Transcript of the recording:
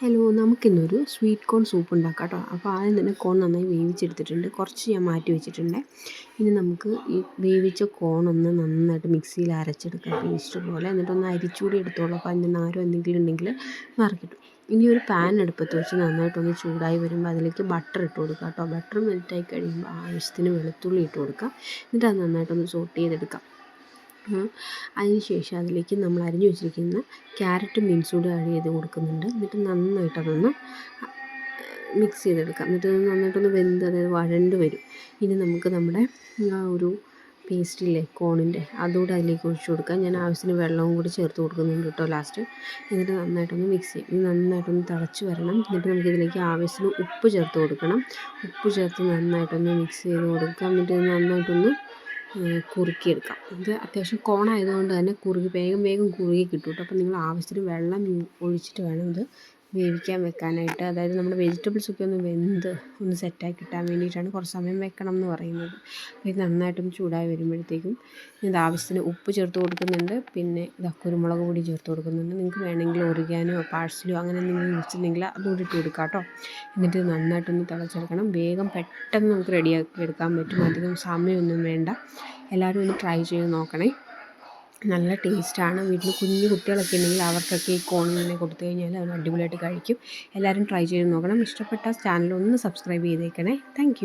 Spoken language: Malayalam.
ഹലോ നമുക്കിന്നൊരു സ്വീറ്റ് കോൺ സൂപ്പ് ഉണ്ടാക്കാം കേട്ടോ. അപ്പോൾ ആദ്യം തന്നെ കോൺ നന്നായി വേവിച്ചെടുത്തിട്ടുണ്ട്. കുറച്ച് ഞാൻ മാറ്റി വെച്ചിട്ടുണ്ട്. ഇനി നമുക്ക് ഈ വേവിച്ച കോൺ ഒന്ന് നന്നായിട്ട് മിക്സിയിൽ അരച്ചെടുക്കാം. പേസ്റ്റ് പോലെ എന്നിട്ടൊന്ന് അരിച്ചൂടി എടുത്തോളൂ. അപ്പോൾ അതിന്റെ നാരോ എന്തെങ്കിലും ഉണ്ടെങ്കിൽ മാറിക്കിട്ടും ഇനി ഒരു പാൻ എടുപ്പത്ത് വെച്ച് നന്നായിട്ടൊന്ന് ചൂടായി വരുമ്പോൾ അതിലേക്ക് ബട്ടർ ഇട്ട് കൊടുക്കുക കേട്ടോ. ബട്ടർ മെൽറ്റായി കഴിയുമ്പോൾ ആവശ്യത്തിന് വെളുത്തുള്ളി ഇട്ട് കൊടുക്കുക എന്നിട്ട് അത് നന്നായിട്ടൊന്ന് സോട്ട് ചെയ്തെടുക്കാം. അതിന് ശേഷം അതിലേക്ക് നമ്മൾ അരിഞ്ഞു വെച്ചിരിക്കുന്ന ക്യാരറ്റും ബീൻസും കൂടി ആഡ് ചെയ്ത് കൊടുക്കുന്നുണ്ട്. എന്നിട്ട് നന്നായിട്ടതൊന്ന് മിക്സ് ചെയ്തെടുക്കാം. എന്നിട്ട് നന്നായിട്ടൊന്ന് വെന്ത് അതായത് വഴണ്ട് വരും. ഇനി നമുക്ക് നമ്മുടെ ആ ഒരു പേസ്റ്റില്ലേ കോണിന്റെ അതുകൂടെ അതിലേക്ക് ഒഴിച്ച് കൊടുക്കാം. ഞാൻ ആവശ്യത്തിന് വെള്ളവും കൂടി ചേർത്ത് കൊടുക്കുന്നുണ്ട് കേട്ടോ ലാസ്റ്റ് എന്നിട്ട് നന്നായിട്ടൊന്ന് മിക്സ് ചെയ്യും. ഇത് നന്നായിട്ടൊന്ന് തിളച്ച് വരണം. എന്നിട്ട് നമുക്കിതിലേക്ക് ആവശ്യത്തിന് ഉപ്പ് ചേർത്ത് കൊടുക്കണം. ഉപ്പ് ചേർത്ത് നന്നായിട്ടൊന്ന് മിക്സ് ചെയ്ത് കൊടുക്കാം. എന്നിട്ട് നന്നായിട്ടൊന്ന് കുറുക്കിയെടുക്കാം. ഇത് അത്യാവശ്യം കോണായതുകൊണ്ട് തന്നെ കുറുകി വേഗം വേഗം കുറുകി കിട്ടും കേട്ടോ അപ്പോൾ നിങ്ങൾ ആവശ്യത്തിന് വെള്ളം ഒഴിച്ചിട്ട് വേണം ഇത് വേവിക്കാൻ വെക്കാനായിട്ട്. അതായത് നമ്മുടെ വെജിറ്റബിൾസൊക്കെ ഒന്ന് വെന്ത് ഒന്ന് സെറ്റായി കിട്ടാൻ വേണ്ടിയിട്ടാണ് കുറച്ച് സമയം വെക്കണം എന്ന് പറയുന്നത്. അപ്പോൾ ഇത് നന്നായിട്ടൊന്ന് ചൂടായി വരുമ്പോഴത്തേക്കും ഇത് ആവശ്യത്തിന് ഉപ്പ് ചേർത്ത് കൊടുക്കുന്നുണ്ട്. പിന്നെ ഇതാ കുരുമുളക് പൊടി ചേർത്ത് കൊടുക്കുന്നുണ്ട്. നിങ്ങൾക്ക് വേണമെങ്കിൽ ഒറിയാനോ പാഴ്സലോ അങ്ങനെ എന്തെങ്കിലും വെച്ചിട്ടുണ്ടെങ്കിൽ അതുകൂടി ഇട്ട് കൊടുക്കാം കേട്ടോ. എന്നിട്ട് നന്നായിട്ടൊന്ന് തിളച്ചെടുക്കണം. വേഗം പെട്ടെന്ന് നമുക്ക് റെഡിയാക്കി എടുക്കാൻ പറ്റും. അധികം സമയമൊന്നും വേണ്ട. എല്ലാവരും ഒന്ന് ട്രൈ ചെയ്ത് നോക്കണേ. നല്ല ടേസ്റ്റാണ്. വീട്ടിൽ കുഞ്ഞു കുട്ടികളൊക്കെ ഉണ്ടെങ്കിൽ അവർക്കൊക്കെ ഈ കോൺ ഇങ്ങനെ കൊടുത്തു കഴിഞ്ഞാൽ അവർ അടിപൊളിയായിട്ട് കഴിക്കും. എല്ലാവരും ട്രൈ ചെയ്ത് നോക്കണം. ഇഷ്ടപ്പെട്ട ചാനൽ ഒന്ന് സബ്സ്ക്രൈബ് ചെയ്തേക്കണേ. താങ്ക്